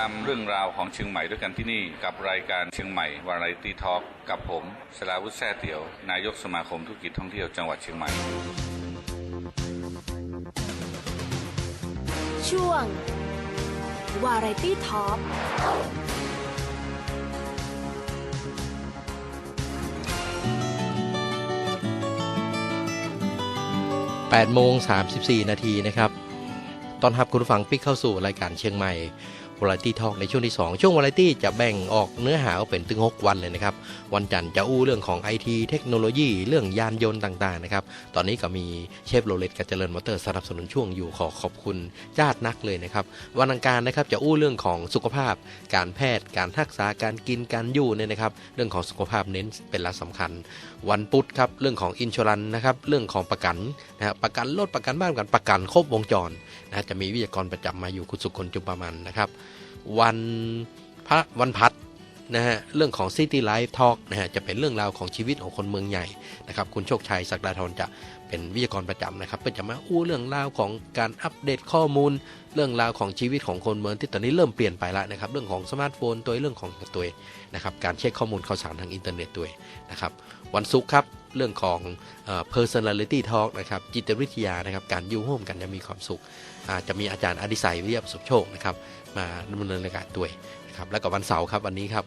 ตามเรื่องราวของเชียงใหม่ด้วยกันที่นี่กับรายการเชียงใหม่วาไรตี้ทอล์กกับผมสลาวุฒิแซ่เตียว นายกสมาคมธุรกิจท่องเที่ยวจังหวัดเชียงใหม่ ช่วงวาไรตี้ท็อป8โมง34 นาทีนะครับ ตอนรับคุณผู้ฟังปิกเข้าสู่รายการเชียงใหม่ วาไรตี้ทอ k ในช่วงที่ 2 ช่วงวาไรตี้จะแบ่งออกเนื้อหาเป็นถึง6วันเลยนะครับ วันจันทร์จะอู้เรื่องของไอทีเทคโนโลยีเรื่องยานยนต์ต่างๆนะครับ ตอนนี้ก็มีเชฟโรเลตกับเจริญมอเตอร์สนับสนุนช่วงอยู่ขอขอบคุณญาตินักเลยนะครับ วันอังคารนะครับจะอู้เรื่องของสุขภาพ การแพทย์ การรักษาการกินการอยู่เนี่ยนะครับ เรื่องของสุขภาพเน้นเป็นหลักสำคัญ วันพุธครับเรื่องของอินชอรันนะครับเรื่องของประกันนะครับประกันรถประกันบ้านประกันประกันครบวงจรนะจะมีวิทยากรประจำมาอยู่คุณสุคนจุมประมันนะครับ วันพระวันพัดนะฮะเรื่องของ City Life Talk นะฮะจะเป็นเรื่องราวของชีวิตของคนเมืองใหญ่นะครับคุณโชคชัยศักดาธรจะเป็นวิทยากรประจำนะครับเพื่อจะมาอู้เรื่องราวของการอัปเดตข้อมูล เรื่องราวของชีวิตของคนเมืองที่ตอนนี้เริ่มเปลี่ยนไปแล้วนะครับเรื่องของสมาร์ทโฟนตัวเรื่องของตัวนะครับการเช็คข้อมูลข่าวสารทางอินเทอร์เน็ตตัวนะครับวันศุกร์ครับเรื่องของเอ่อ personality talk นะครับจิตวิทยานะครับการอยู่ร่วมกันจะมีความสุขอาจะมีอาจารย์อดิศัยวิทยาสบโชคนะครับ มาดำเนินรายการด้วยนะครับแล้วก็วันเสาร์ครับวันนี้ครับ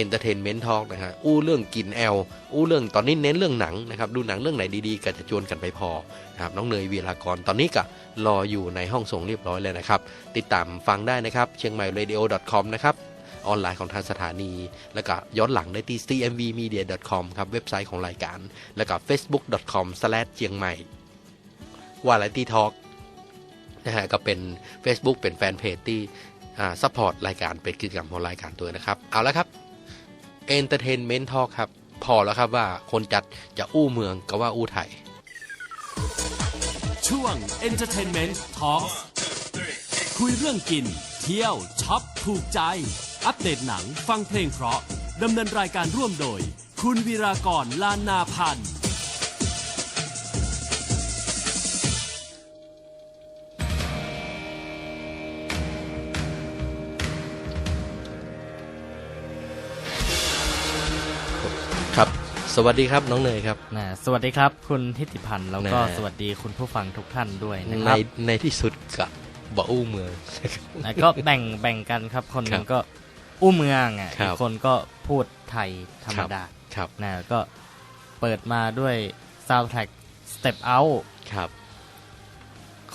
Entertainment Talk นะฮะอู้เรื่องกินแอลอู้เรื่องตอนนี้เน้นเรื่องหนังนะครับดูหนังเรื่องไหนดีๆก็จะชวนกันไปพอนะครับน้องเนยวีรากรตอนนี้ก็รออยู่ในห้องส่งเรียบร้อยเลยนะครับ ติดตามฟังได้นะครับเชียงใหม่ radio com นะครับออนไลน์ของทางสถานี แล้วก็ย้อนหลังได้ที่ cmvmedia.com ครับเว็บไซต์ของรายการ แล้วก็ facebook.com เชียงใหม่วาไรตี้ทอล์กนะฮะก็เป็น Facebook เป็นแฟนเพจที่ ซัพพอร์ตรายการเป็นกิจกรรมของรายการตัวนะครับ เอาละครับ Entertainment Talk ครับ พอแล้วครับว่าคนจัดจะอู้เมืองก็ว่าอู้ไทย ช่วง Entertainment Talk คุยเรื่องกิน เที่ยวช็อปถูกใจ อัปเดตหนังฟังเพลงเพราะดำเนินรายการร่วมโดย คุณวีรากรลานนาพันธ์ สวัสดีครับน้องเนยครับ นะสวัสดีครับคุณทิติพันธ์แล้วก็นะ สวัสดีคุณผู้ฟังทุกท่านด้วยนะคในรับในที่สุดก็บ่อู้เมือง นะก็แบ่งแบ่งกันครับคนหนึ่คงรับก็อู้เมืองอะครัอีบกคนก็พูดไทยธรรมดาครับนะก็เปิดมาด้วย soundtrack Step Out ครับ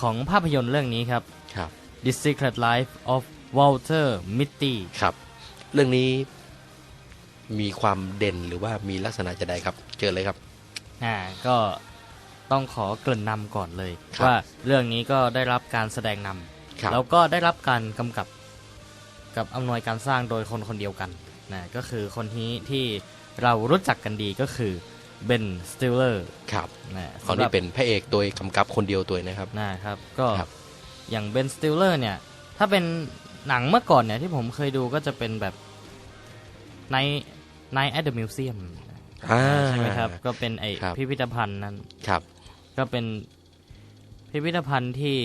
ของภาพยนตร์เรื่องนี้ครับ ครับ The Secret Life of Walter Mitty ครับ เรื่องนี้ มีความเด่นหรือว่ามีลักษณะจะใดครับ เจอเลยครับ อ่าก็ต้องขอเกริ่นนำก่อนเลย ครับว่าเรื่องนี้ก็ได้รับการแสดงนครับำแล้วก็ได้รับการกำกับกับอำนวยการสร้างโดยคนคนเดียวกันนะก็คือคนนี้ที่เรารู้จักกันดีก็คือเบนสติลเลอร์ครับนะเขานี่เป็นพระเอกโดยกำกับคนเดียวตัวนะครับ นะครับก็ครับ อย่างเบนสติลเลอร์เนี่ย ถ้าเป็นหนังเมื่อก่อนเนี่ยที่ผมเคยดูก็จะเป็นแบบใน ในแอดเดอะมิวเซียมอ่าใช่ไหมครับ ก็เป็นไอครับ พิพิธภัณฑ์นั้น ครับ ก็เป็นพิพิธภัณฑ์ที่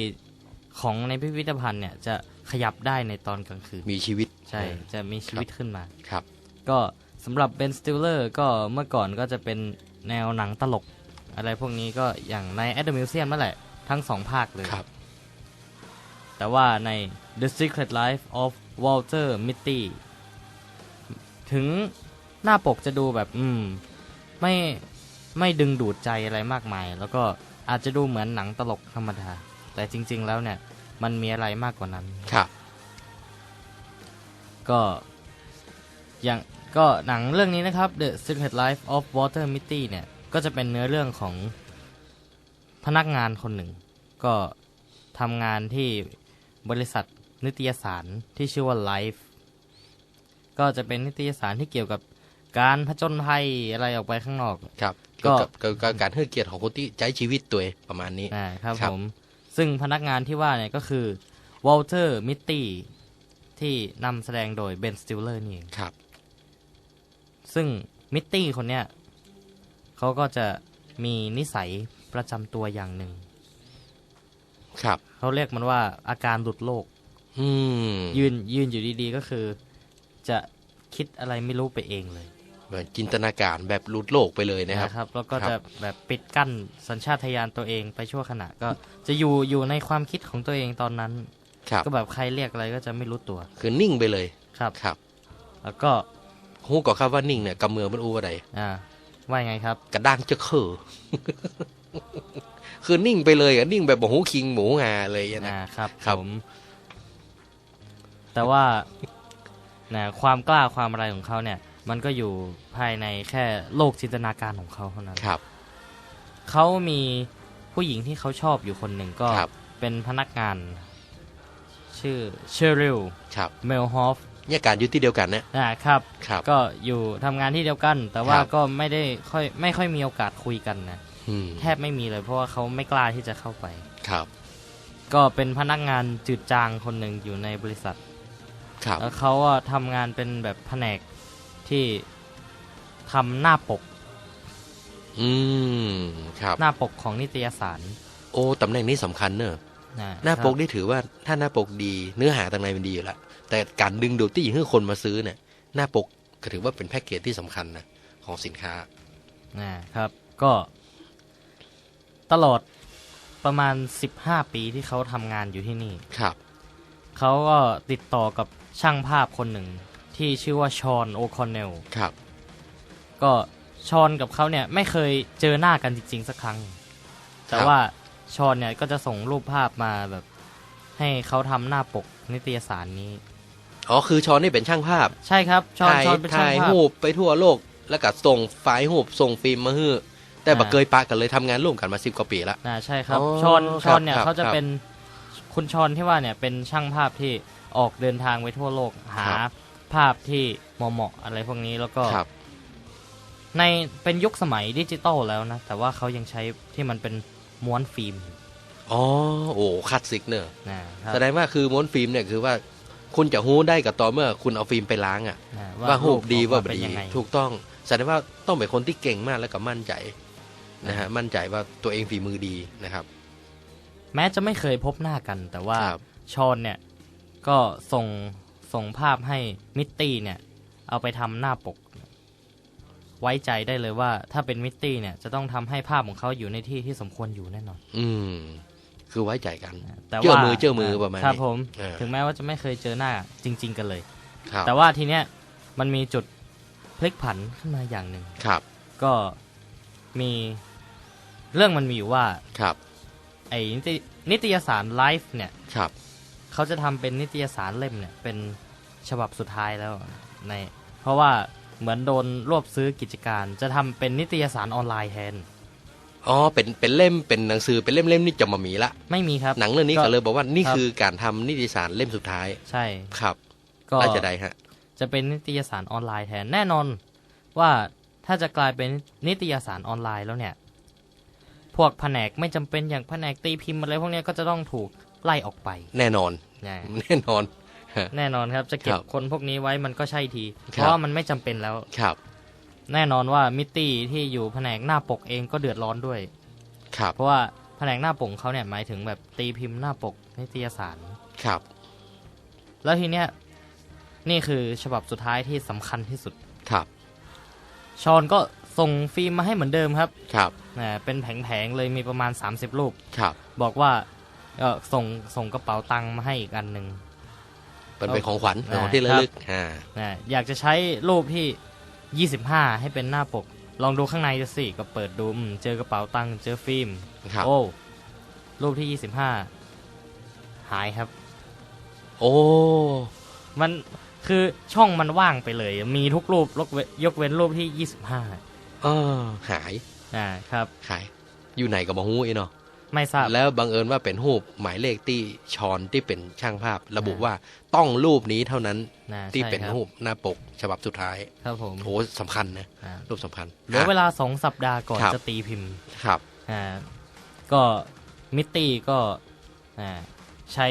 ของในพิพิธภัณฑ์เนี่ยจะขยับได้ในตอนกลางคืนมีชีวิตใช่จะมีชีวิตขึ้นมา ครับ ก็สำหรับเบนสติลเลอร์ก็เมื่อก่อนก็จะเป็นแนวหนังตลก อะไรพวกนี้ก็อย่างใน a อ t มิวเซียมนั่นแหละ ทั้งสองภาคเลย ครับ แต่ว่าใน The Secret Life of Walter Mitty ถึง หน้าปกจะดูแบบ อืม ไม่ไม่ดึงดูดใจอะไรมากมาย แล้วก็อาจจะดูเหมือนหนังตลกธรรมดา แต่จริง ๆ แล้วเนี่ย มันมีอะไรมากกว่านั้น ครับ ก็อย่างก็หนังเรื่องนี้นะครับ The Secret Life of Walter Mitty เนี่ย ก็จะเป็นเนื้อเรื่องของพนักงานคนหนึ่ง ก็ทำงานที่บริษัทนิตยสารที่ชื่อว่า Life ก็จะเป็นนิตยสารที่เกี่ยวกับ การผจญภัยอะไรออกไปข้างนอก ครับ ก็เกี่ยวกับเกี่ยวกับการให้เกียรติของคนที่ใช้ชีวิตตัวเองประมาณนี้อ่าครับครับผม ซึ่งพนักงานที่ว่าเนี่ยก็คือวอลเตอร์มิตตี้ที่นำแสดงโดยเบนสติลเลอร์นี่เองครับ ซึ่งมิตตี้คนเนี้ยเขาก็จะมีนิสัยประจำตัวอย่างหนึ่ง ครับ เขาเรียกมันว่าอาการหลุดโลกออืมยืนยืนอยู่ดีๆก็คือ จะคิดอะไรไม่รู้ไปเองเลยเหมือน จินตนาการแบบหลุดโลกไปเลยนะครับนะครับ แล้วก็ครับจะแบบปิดกั้นสัญชาตญาณตัวเองไปชั่วขณะก็จะอยู่อยู่ในความคิดของตัวเองตอนนั้นครับก็แบบใครเรียกอะไรก็จะไม่รู้ตัว คือนิ่งไปเลยครับครับ แล้วก็ฮู้ก็ครับว่านิ่งเนี่ยกำเมือมันอู้อะไรอ่าว่ายังไงครับ กระด้างจะเคือคือนิ่งไปเลยอะนิ่งแบบบอกหูคิงหมูงาเลยอะนะอ่าครับ ครับผมแต่ว่านะความกล้าความอะไรของเขาเนี่ย มันก็อยู่ภายในแค่โลกจินตนาการของเขาเท่านั้นครับเขามีผู้หญิงที่เขาชอบอยู่คนหนึ่งก็ครับเป็นพนักงาน ชื่อเชอริลครับเมลฮอฟเนี่ยการอยู่ที่เดียวกันเนี่ยนะครับครับ ก็อยู่ทำงานที่เดียวกัน แต่ว่าครับก็ไม่ได้ค่อยไม่ค่อยมีโอกาสคุยกันนะอืมแทบไม่มีเลยเพราะว่าเขาไม่กล้าที่จะเข้าไปครับ ก็เป็นพนักงานจืดจางคนหนึ่งอยู่ในบริษัทครับแล้วเขาอะทำงานเป็นแบบแผนก ที่ทำหน้าปก อืม ครับ หน้าปกของนิตยสาร โอ้ตำแหน่งนี้สำคัญเนอะนะหน้าปกครับนี่ถือว่าถ้าหน้าปกดี เนื้อหาต่างในมันดีอยู่แล้วแต่การดึงดูดที่ให้คนมาซื้อเนี่ย หน้าปกก็ถือว่าเป็นแพ็กเกจที่สำคัญนะของสินค้านะครับ ก็ ตลอดประมาณ 15 ปีที่เขาทำงานอยู่ที่นี่ ครับ เขาก็ติดต่อกับช่างภาพคนหนึ่ง ที่ชื่อว่าชอนโอคอนเนลครับ ก็ชอนกับเขาเนี่ยไม่เคยเจอหน้ากันจริง ๆ สักครั้ง แต่ครับว่าชอนเนี่ยก็จะส่งรูปภาพมาแบบ ให้เขาทำหน้าปกนิตยสารนี้อ๋อคือชอนนี่เป็นช่างภาพ ใช่ครับชอนถ่ายชอนเป็นช่างถ่ายภาพรูปไปทั่วโลก แล้วก็ส่งไฟล์รูปส่งฟิล์มมาให้แต่บักอ่าเกยปะกันเลยทำงานร่วมกันมาสิบกว่าปีละนะใช่ครับอ๋อชอนครับชอนเนี่ยครับเขาจะครับเป็นคุณชอนที่ว่าเนี่ยเป็นช่างภาพที่ออกเดินทางไปทั่วโลกหาครับ ภาพที่เหมาะๆอะไรพวกนี้แล้วก็ครับ ในเป็นยุคสมัยดิจิตอลแล้วนะ แต่ว่าเขายังใช้ที่มันเป็นม้วนฟิล์มอ๋อ โอ้คลาสสิกเนอะนะครับแสดงว่าคือม้วนฟิล์มเนี่ยคือว่า คุณจะฮู้ได้กับต่อเมื่อคุณเอาฟิล์มไปล้างอะนะว่ารูปดีออกมว่าบ่เป็นดียังไง ถูกต้อง แสดงว่าต้องเป็นคนที่เก่งมากแล้วก็มั่นใจนะฮะ มั่นใจว่าตัวเองฝีมือดีนะครับ แม้จะไม่เคยพบหน้ากัน แต่ว่าครับ ชอนเนี่ย ก็ส่ง ส่งภาพให้มิตตี้เนี่ย เอาไปทำหน้าปก ไว้ใจได้เลยว่าถ้าเป็นมิตตี้เนี่ย จะต้องทำให้ภาพของเขาอยู่ในที่ที่สมควรอยู่แน่นอน อืม คือไว้ใจกันแต่เจ้าว่ามือเจ้ามือประมาณนี้ครับผมเออถึงแม้ว่าจะไม่เคยเจอหน้าจริง ๆ กันเลยครับแต่ว่าทีเนี้ยมันมีจุดพลิกผันขึ้นมาอย่างหนึ่งครับ ก็มีเรื่องมันมีอยู่ว่าครับ ไอ้นิตยนิตยสารไลฟ์เนี่ยครับ เขาจะทำเป็นนิตยสารเล่มเนี่ยเป็นฉบับสุดท้ายแล้วในเพราะว่าเหมือนโดนรวบซื้อกิจการ จะทำเป็นนิตยสารออนไลน์แทนอ๋อเป็นเป็นเล่มเป็นหนังสือเป็นเล่มๆนี่จะมามีละไม่มีครับหนังเรื่องนี้ก็ก็เลยบอกว่านี่ครับคือการทำนิตยสารเล่มสุดท้าย ใช่ครับ ก็น่าจะได้ฮะจะเป็นนิตยสารออนไลน์แทนแน่นอน ว่าถ้าจะกลายเป็นนิตยสารออนไลน์แล้วเนี่ย พวกแผนกไม่จำเป็นอย่างแผนกตีพิมพ์อะไรพวกเนี้ยก็จะต้องถูก ไล่ออกไป แน่นอนนะแน่นอนฮะแน่นอนครับจะเก็ครับบคนพวกนี้ไว้มันก็ใช่ทีคเพรับราะว่ามันไม่จำเป็นแล้วครับ แน่นอนว่ามิตตี้ที่อยู่แผนกหน้าปกเองก็เดือดร้อนด้วย ครับ เพราะว่าแผนกหน้าปกของเขาเนี่ยหมายถึงแบบตีพิมพ์หน้าปกนิตยสารครับ แล้วทีเนี้ยนี่คือฉบับสุดท้ายที่สำคัญที่สุดครับ ชอนก็ส่งฟิล์มมาให้เหมือนเดิมครับ ครับนะเป็นแผงๆเลยมีประมาณ 30 รูป ครับ บอกว่า เออส่งส่งกระเป๋าตังค์มาให้อีกอันหนึ่งเป็นเป็นของขวัญอ่าของที่ระลึกอ่านะอยากจะใช้รูปที่25ให้เป็นหน้าปก ลองดูข้างในดูสิก็เปิดดูอืมเจอกระเป๋าตังค์เจอฟิล์มครับโอ้รูปที่25หายครับ โอ้มันคือช่องมันว่างไปเลย มีทุกรูปยกเว้นยกเว้นรูปที่25เออหายอ่าครับหาย อยู่ไหนกับมาฮู้อีเนาะ ไม่ทราบแล้วบังเอิญว่าเป็นรูปหมายเลขที่ชอนที่เป็นช่างภาพ ระบุอ่าว่าต้องรูปนี้เท่านั้นนะที่ใช่เป็นครับรูปหน้าปกฉบับสุดท้าย ครับผมโหสำคัญนะอ่ารูปสำคัญเหลือเวลาสองสัปดาห์ก่อนครับจะตีพิมพ์ครับอ่าก็มิตตี้ก็อ่าใช้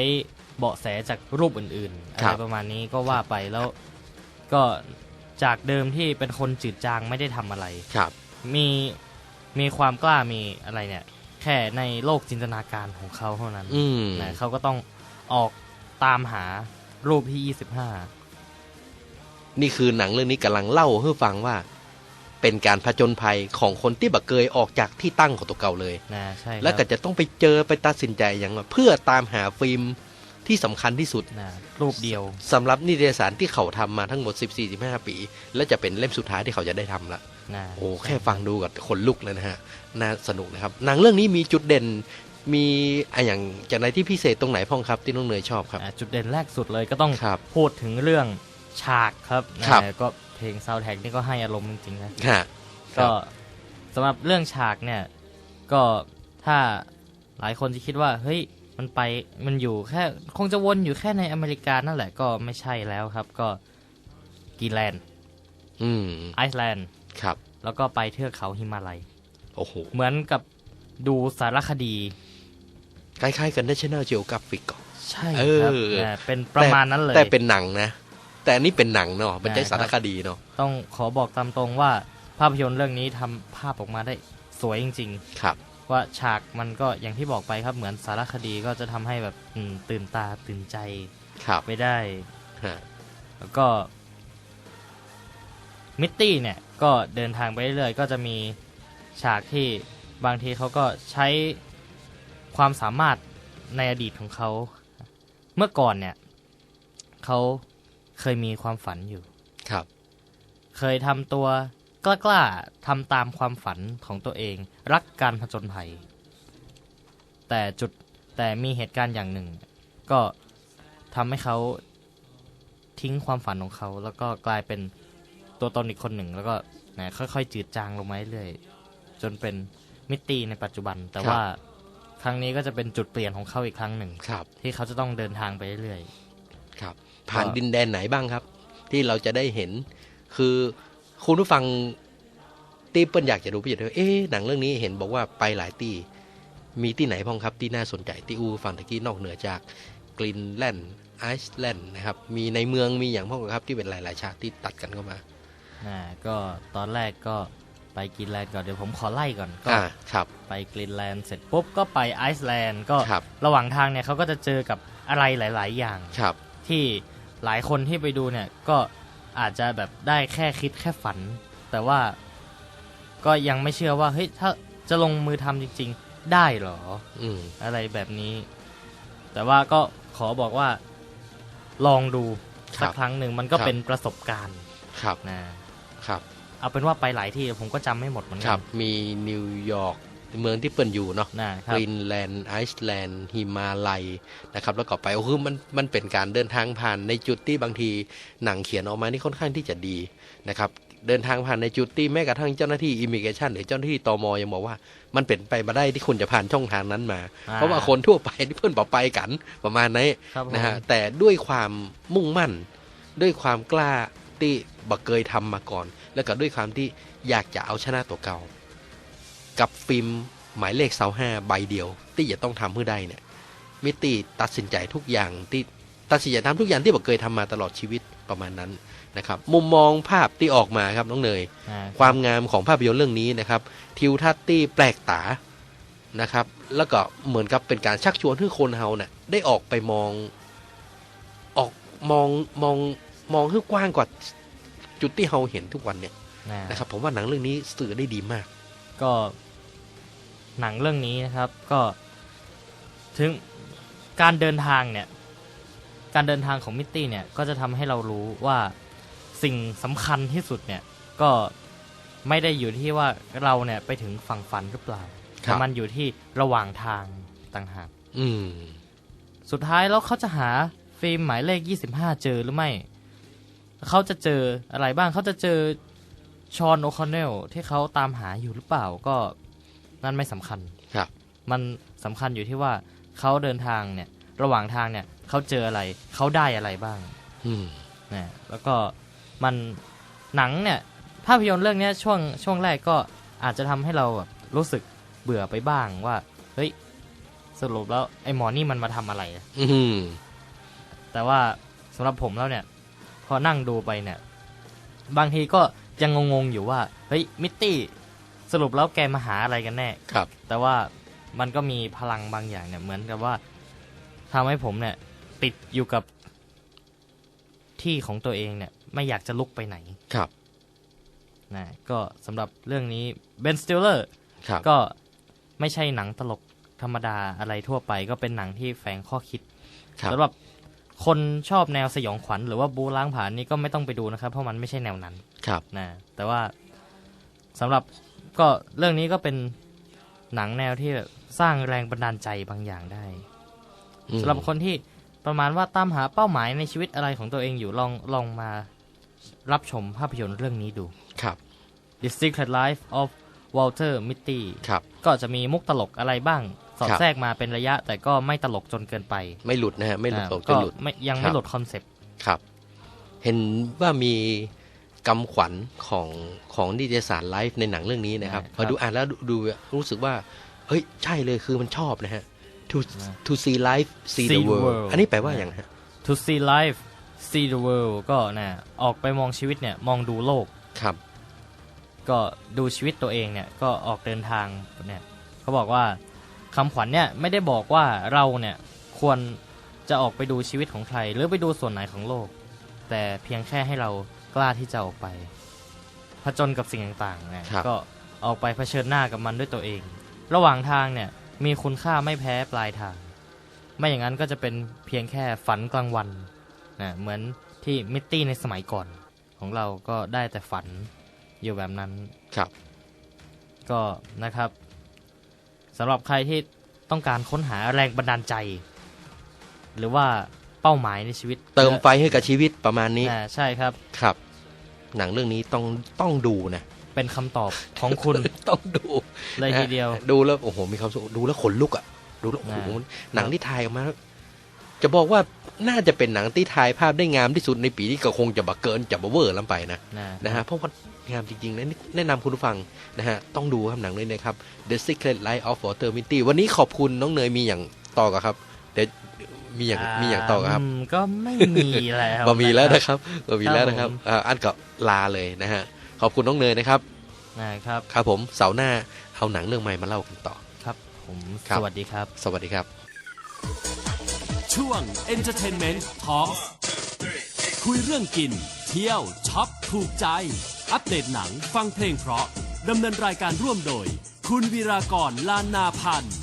เบาะแสจากรูปอื่นๆอะครัไรบประมาณนี้ก็ว่าไปแล้วก็จากเดิมที่เป็นคนจืดจางไม่ได้ทำอะไรครับ มีมีความกล้ามีอะไรเนี่ย แค่ในโลกจินตนาการของเขาเท่านั้นอืมนะเขาก็ต้องออกตามหารูปที่นี่คือหนังเรื่องนี้กำลังเล่าให้ฟังว่า เป็นการผจญภัยของคนที่บักเกยออกจากที่ตั้งของตัวเก่าเลย25นะใช่ครับแล้วก็จะต้องไปเจอไปตัดสินใจอย่างว่าเพื่อตามหาฟิล์ม ที่สำคัญที่สุดนะรูปเดียวสำหรับนิตยสารที่เขาทำมาทั้งหมด 14-15 ปี และจะเป็นเล่มสุดท้ายที่เขาจะได้ทำละนะโอ้แค่ฟังดูกับคนลุกเลยนะฮะน่าสนุกนะครับหนังเรื่องนี้มีจุดเด่นมีอะอย่างจากไหนที่พิเศษตรงไหนพ้องครับที่น้องเนยชอบครับอ่าจุดเด่นแรกสุดเลยก็ต้องครับพูดถึงเรื่องฉากครับนะครับก็เพลงซาวแท็กนี่ก็ให้อารมณ์จริงๆนะฮะก็สำหรับเรื่องฉากเนี่ย ก็ถ้าหลายคนจะคิดว่า เฮ้ย มันไปมันอยู่แค่คงจะวนอยู่แค่ในอเมริกานั่นแหละก็ไม่ใช่แล้วครับก็กรีนแลนด์อืมไอซ์แลนด์ครับ แล้วก็ไปเทือกเขาหิมาลัย โอ้โห เหมือนกับดูสารคดีคล้ายๆกัน National Geographic ก่อนใช่เอครับอนะเป็นประมาณนั้นเลย แต่เป็นหนังนะ แต่อันนี้เป็นหนังเนาะมันใช่ใช่สาครัรบคดีเนาะต้องขอบอกตามตรงว่าภาพยนตร์เรื่องนี้ทำภาพออกมาได้สวยจริง ๆ ครับ ว่าฉากมันก็อย่างที่บอกไปครับเหมือนสารคดีก็จะทำให้แบบอืมตื่นตาตื่นใจครับไปได้ฮะแล้วก็ มิตตี้เนี่ย ก็เดินทางไปเรื่อยๆก็จะมีฉากที่บางทีเขาก็ใช้ความสามารถในอดีตของเขาเมื่อก่อนเนี่ยเขาเคยมีความฝันอยู่ ครับ เคยทำตัว กล้าๆทำตามความฝันของตัวเอง รักการผจญภัย แต่จุดแต่มีเหตุการณ์อย่างหนึ่ง ก็ทำให้เขาทิ้งความฝันของเขา แล้วก็กลายเป็นตัวตนอีกคนหนึ่ง แล้วก็นะค่อยๆจืดจางลงมาเรื่อยๆจนเป็นมิตตี้ในปัจจุบัน แต่ครับว่าครั้งนี้ก็จะเป็นจุดเปลี่ยนของเขาอีกครั้งหนึ่งครับ ที่เขาจะต้องเดินทางไปเรื่อยครับ ผ่านก็ดินแดนไหนบ้างครับ ที่เราจะได้เห็นคือ คุณผู้ฟังตีเปิ้ลอยากจะดูพี่อยากดูเอ๊ะหนังเรื่องนี้เห็นบอกว่าไปหลายที่มีที่ไหนพ้องครับที่น่าสนใจที่อูฟังตะกี้นอกเหนือจากกรีนแลนด์ไอซ์แลนด์นะครับ มีในเมืองมีอย่างพ้องครับที่เป็นหลายๆชาติที่ตัดกันเข้ามาๆนะก็ตอนแรกก็ไปกรีนแลนด์ก่อนเดี๋ยวผมขอไล่ก่อนก็อ่าครับไปกรีนแลนด์เสร็จปุ๊บก็ไปไอซ์แลนด์ก็ครับระหว่างทางเนี่ยเขาก็จะเจอกับอะไรหลาย ๆ อย่างครับที่หลายคนที่ไปดูเนี่ยก็ อาจจะแบบได้แค่คิดแค่ฝัน แต่ว่าก็ยังไม่เชื่อว่าเฮ้ยถ้าจะลงมือทำจริง ๆ ได้เหรอ อืม อะไรแบบนี้ แต่ว่าก็ขอบอกว่า ลองดูครัสับกครั้งหนึ่งมันก็ครับ เป็นประสบการณ์ครับ นะครับ เอาเป็นว่าไปหลายที่ผมก็จำไม่หมดเหมือนคกัรับมีนิวยอร์ก เมืองที่เปิ้ลอยู่เนาะนะคกรับรีนแลนด์ไอซ์แลนด์ฮิมาลัยนะครับแล้วก็ไปโอ้คือมันมันเป็นการเดินทางผ่านในจุดที่บางทีหนังเขียนออกมานี่ค่อนข้างที่จะดีนะครับเดินทางผ่านในจุดที่แม้กระทั่งเจ้าหน้าที่อิมิเกชันหรือเจ้าหน้าที่ตมยังบอกว่า มันเป็นไปมาได้ที่คุณจะผ่านช่องทางนั้นมาอ่าเพราะว่าคนทั่วไปที่เพื่อนบอกไปกันประมาณนี้ครับผมนะฮะแต่ด้วยความมุ่งมั่น ด้วยความกล้าที่บักเกยทำมาก่อน แล้วก็ด้วยความที่อยากจะเอาชนะตัวเก่า กับฟิล์มหมายเลขเสาห้าใบเดียว ที่จะต้องทำเพื่อได้เนี่ยมิติตัดสินใจทุกอย่างที่ตัดสินใจทำทุกอย่างที่บักเกยทำมาตลอดชีวิตประมาณนั้นนะครับมุมมองภาพที่ออกมาครับน้องเนยอ่าความงามของภาพยนตร์เรื่องนี้นะครับทิวทัศน์ที่แปลกตานะครับ แล้วก็เหมือนกับเป็นการชักชวนให้คนเฮาเนี่ยได้ออกไปมองออกมองมองมองให้กว้างกว่าจุดที่เฮาเห็นทุกวันเนี่ยนะนะครับผมว่าหนังเรื่องนี้สื่อได้ดีมาก ก็ หนังเรื่องนี้นะครับก็ถึงการเดินทางเนี่ยการเดินทางของมิตตี้เนี่ยก็จะทำให้เรารู้ว่าสิ่งสำคัญที่สุดเนี่ยก็ไม่ได้อยู่ที่ว่าเราเนี่ยไปถึงฝั่งฝันหรือเปล่าครับแต่มันอยู่ที่ระหว่างทางต่างหากอืมสุดท้ายแล้วเขาจะหาฟิล์มหมายเลข 25 เจอหรือไม่ เขาจะเจออะไรบ้าง เขาจะเจอชอนโอคอนเนลที่เขาตามหาอยู่หรือเปล่า ก็ นั่นไม่สำคัญครับ มันสำคัญอยู่ที่ว่าเขาเดินทางเนี่ย ระหว่างทางเนี่ยเขาเจออะไรเขาได้อะไรบ้าง อืมนะแล้วก็มันหนังเนี่ย ภาพยนตร์เรื่องเนี้ยช่วงช่วงแรกก็อาจจะทำให้เราแบบรู้สึกเบื่อไปบ้างว่า เฮ้ย สรุปแล้วไอ้หมอนี่มันมาทำอะไร อืมแต่ว่าสำหรับผมแล้วเนี่ย พอนั่งดูไปเนี่ย บางทีก็ยังงงๆอยู่ว่า เฮ้ย มิตตี้ สรุปแล้วแกมาหาอะไรกันแน่ ครับ แต่ว่ามันก็มีพลังบางอย่างเนี่ย เหมือนกับว่าทำให้ผมเนี่ย ติดอยู่กับที่ของตัวเองเนี่ย ไม่อยากจะลุกไปไหนครับ นะก็สำหรับเรื่องนี้เบนสติลเลอร์ครับ ก็ไม่ใช่หนังตลกธรรมดาอะไรทั่วไป ก็เป็นหนังที่แฝงข้อคิดครับ สำหรับคนชอบแนวสยองขวัญหรือว่าบูล้างผลาญนี่ก็ไม่ต้องไปดูนะครับ เพราะมันไม่ใช่แนวนั้นครับ นะแต่ว่าสำหรับ ก็เรื่องนี้ก็เป็นหนังแนวที่แบบสร้างแรงบันดาลใจบางอย่างได้อืมสำหรับคนที่ประมาณว่าตามหาเป้าหมายในชีวิตอะไรของตัวเองอยู่ลองลองมารับชมภาพยนตร์เรื่องนี้ดูครับ The Secret Life of Walter Mitty ครับก็จะมีมุกตลกอะไรบ้าง สอดครับแทรกมาเป็นระยะ แต่ก็ไม่ตลกจนเกินไป ไม่หลุดนะฮะ ไม่หลุดอ่าตกจก็นหลุดไม่ยังครัไม่บหลุดคอนเซปต์ครับ เห็นว่ามี กำขวัญของของนิตยสารไลฟ์ในหนังเรื่องนี้นะครับพอดูอ่านแล้วดูดูรู้สึกว่า เฮ้ย ใช่เลยคือมันชอบนะฮะ to to see life see the See the world world อันนี้แปลว่าอย่างไรฮะ To see life see the world ก็นะออกไปมองชีวิตเนี่ยมองดูโลกครับ ก็ดูชีวิตตัวเองเนี่ยก็ออกเดินทางเนี่ยเขาบอกว่าคำขวัญเนี่ยไม่ได้บอกว่าเราเนี่ยควรจะออกไปดูชีวิตของใคร หรือไปดูส่วนไหนของโลก แต่เพียงแค่ให้เรา กล้าที่จะออกไปผจญกับสิ่งต่างๆเนี่ยครับ ก็ออกไปเผชิญหน้ากับมันด้วยตัวเอง ระหว่างทางเนี่ยมีคุณค่าไม่แพ้ปลายทาง ไม่อย่างนั้นก็จะเป็นเพียงแค่ฝันกลางวันนะเหมือนที่มิตตี้ในสมัยก่อน ของเราก็ได้แต่ฝันอยู่แบบนั้น ครับ ก็นะครับสำหรับใครที่ต้องการค้นหาแรงบันดาลใจ หรือว่า เป้าหมายในชีวิตเติมไฟให้กับชีวิตประมาณนี้อ่าใช่ครับครับ หนังเรื่องนี้ต้องต้องดูนะเป็นคำตอบของคุณ ต้องดูเลยทีเดียวดูแล้วโอ้โหมีความสุขดูแล้วขนลุกอะดูแล้วโอ้โหอ่าหนังที่ถ่ายออกมาจะบอกว่าน่าจะเป็นหนังที่ถ่ายภาพได้งามที่สุดในปีนี้ก็คงจะบะเกินจะบะเวอร์ล้ำไปนะ นะนะฮะเพราะว่างามจริงๆนะนี่แนะนำคุณผู้ฟังนะฮะต้องดูครับหนังเลยนะครับ The Secret Life of Walter Mitty วันนี้ขอบคุณน้องเนยมีอย่างต่อกับครับ เดี๋ยว มีอย่างมีอย่างต่อกับครับมก็ไม่มีแล้วบะมีแล้วนะครับบะมีแล้วนะครับครับผมอ่าอันก็ลาเลยนะฮะขอบคุณน้องเนยนะครับนะครับครับผมเสาร์หน้าเอาหนังเรื่องใหม่มาเล่ากันต่อครับ ผมครับสวัสดีครับ สวัสดีครับ ช่วง Entertainment Talk คุยเรื่องกิน เที่ยวช็อปถูกใจ อัปเดตหนังฟังเพลงเพราะดำเนินรายการร่วมโดย คุณวีรากรลานนาพันธ์